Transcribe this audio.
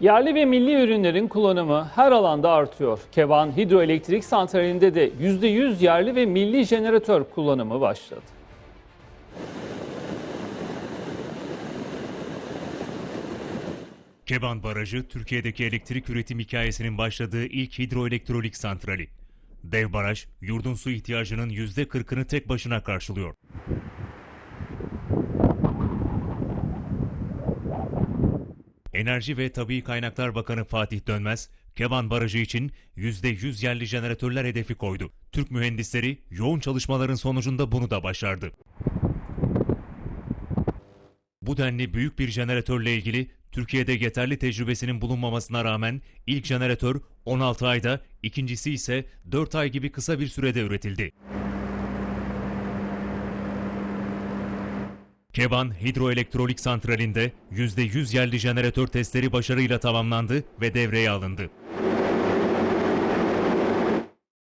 Yerli ve milli ürünlerin kullanımı her alanda artıyor. Keban Hidroelektrik Santrali'nde de %100 yerli ve milli jeneratör kullanımı başladı. Keban Barajı, Türkiye'deki elektrik üretim hikayesinin başladığı ilk hidroelektrolik santrali. Dev baraj, yurdun su ihtiyacının %40'ını tek başına karşılıyor. Enerji ve Tabii Kaynaklar Bakanı Fatih Dönmez, Keban Barajı için %100 yerli jeneratörler hedefi koydu. Türk mühendisleri yoğun çalışmaların sonucunda bunu da başardı. Bu denli büyük bir jeneratörle ilgili Türkiye'de yeterli tecrübesinin bulunmamasına rağmen ilk jeneratör 16 ayda, ikincisi ise 4 ay gibi kısa bir sürede üretildi. Keban Hidroelektrolik Santrali'nde %100 yerli jeneratör testleri başarıyla tamamlandı ve devreye alındı.